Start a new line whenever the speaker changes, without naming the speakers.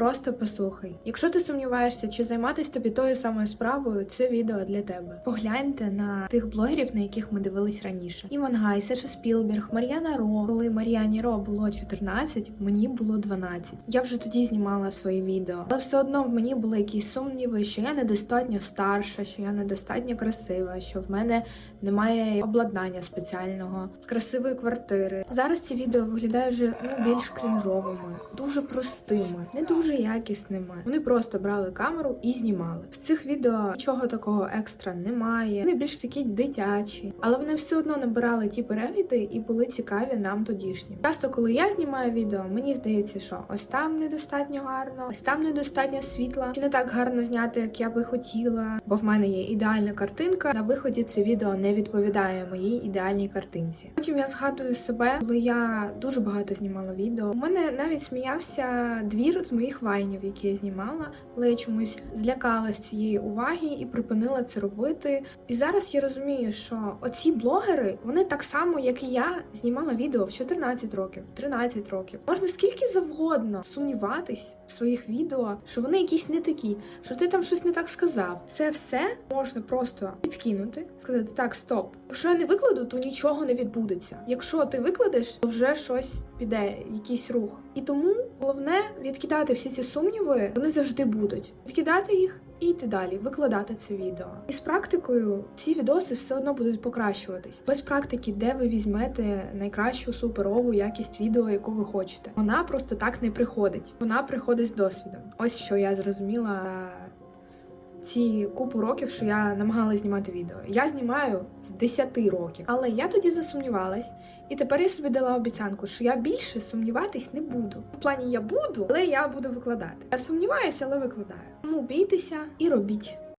просто послухай. Якщо ти сумніваєшся, чи займатися тобі тою самою справою, це відео для тебе. Погляньте на тих блогерів, на яких ми дивились раніше. Іван Гай, Саша Спілберг, Мар'яна Ро. Коли Мар'яні Ро було 14, мені було 12. Я вже тоді знімала свої відео, але все одно в мені були якісь сумніви, що я недостатньо старша, що я недостатньо красива, що в мене немає обладнання спеціального, красивої квартири. Зараз ці відео виглядають вже ну, більш крінжовими, дуже простими, не дуже якісними. Вони просто брали камеру і знімали. В цих відео нічого такого екстра немає. Вони більш такі дитячі, але вони все одно набирали ті перегляди і були цікаві нам тодішні. Часто, коли я знімаю відео, мені здається, що ось там недостатньо гарно, ось там недостатньо світла, чи не так гарно зняти, як я би хотіла, бо в мене є ідеальна картинка. На виході це відео не відповідає моїй ідеальній картинці. Потім я згадую себе, коли я дуже багато знімала відео. У мене навіть сміявся двір з моїх вайнів, які я знімала, але я чомусь злякалась цієї уваги і припинила це робити. І зараз я розумію, що оці блогери вони так само, як і я, знімала відео в 14 років, 13 років. Можна скільки завгодно сумніватись в своїх відео, що вони якісь не такі, що ти там щось не так сказав. Це все можна просто відкинути, сказати так, стоп. Якщо я не викладу, то нічого не відбудеться. Якщо ти викладеш, то вже щось піде, якийсь рух. І тому головне відкидати всі ці сумніви, вони завжди будуть. Відкидати їх і йти далі, викладати це відео. І з практикою ці відоси все одно будуть покращуватись. Без практики, де ви візьмете найкращу суперову якість відео, яку ви хочете. Вона просто так не приходить. Вона приходить з досвідом. Ось що я зрозуміла ці купу років, що я намагалася знімати відео. Я знімаю з 10 років, але я тоді засумнівалась, і тепер я собі дала обіцянку, що я більше сумніватись не буду. В плані я буду, але я буду викладати. Я сумніваюся, але викладаю. Тому бійтеся і робіть.